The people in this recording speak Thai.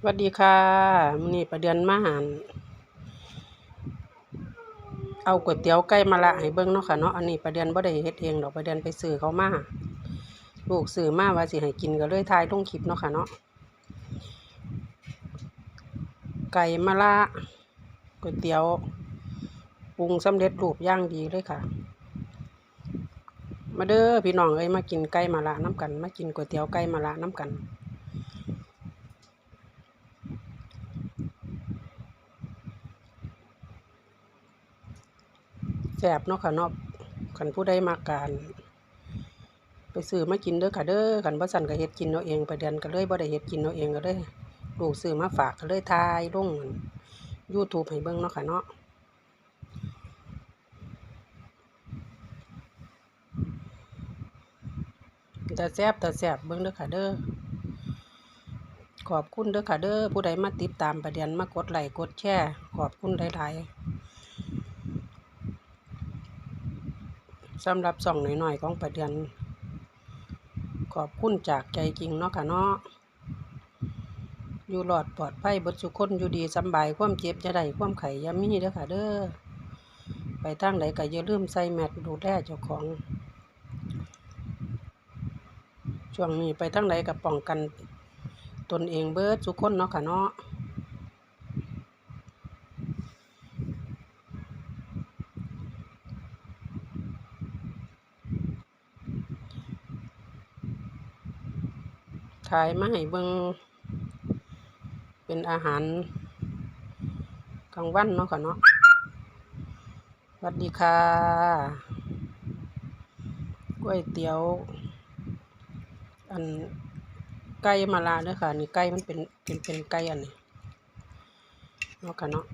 สวัสดีค่ะมื้อนี้ประเดือนมาหารเอาก๋วยเตี๋ยวไก่มะระให้เบิ่งเนาะค่ะเนาะอันนี้ประเดือนบ่ได้เฮ็ดเองดอกประเดือนไปซื้อเขามาลูกซื้อมาว่าสิให้กินก็เลยถ่ายลงคลิปเนาะค่ะเนาะไก่มะระก๋วยเตี๋ยวปรุงสำเร็จรูปย่างดีเลยค่ะ มาเด้อพี่น้องเอ้ยมากินไก่มะระน้ำกัน มากินก๋วยเตี๋ยวไก่มะระน้ำกัน แซ่บเนาะค่ะเนาะคันผู้ใดมาการไปซื้อมากินเด้อค่ะเด้อคันบ่สั่นก็เฮ็ดกินเอาเองไปเดือนก็เลยบ่ได้เฮ็ดกินเอาเองก็เลยลูกซื้อมาฝากก็เลยถ่ายลง YouTube ให้เบิ่งเนาะค่ะเนาะต่แซ่บต่แซ่บเบิ่งเด้อค่ะเด้อ ขอบคุณเด้อค่ะเด้อผู้ใดมาติดตามประเด็นมากดไลค์กดแชร์ขอบคุณหลายๆ สำหรับส่องหน่อยๆของประเดือน ขอบคุณจากใจจริงเนาะค่ะเนาะอยู่หลอดปลอดภัยเบดสุคนอยู่ดีสบายความเจ็บจะได้ความไข่ยามีเด้อค่ะเด้อไปทางใดก็อย่าลืมใส่แมสดูแลเจ้าของ ช่วงนี้ไปทางใดก็ป้องกันตนเองเบิดสุคนเนาะค่ะเนาะ ถ่ายมาให้เบิ่งเป็นอาหารกลางวันเนาะค่ะเนาะสวัสดีค่ะก๋วยเตี๋ยว อันไก่มาลาเด้อค่ะ นี่ไก่มันเป็นเป็นเป็นไก่อันนี้เนาะค่ะเนาะ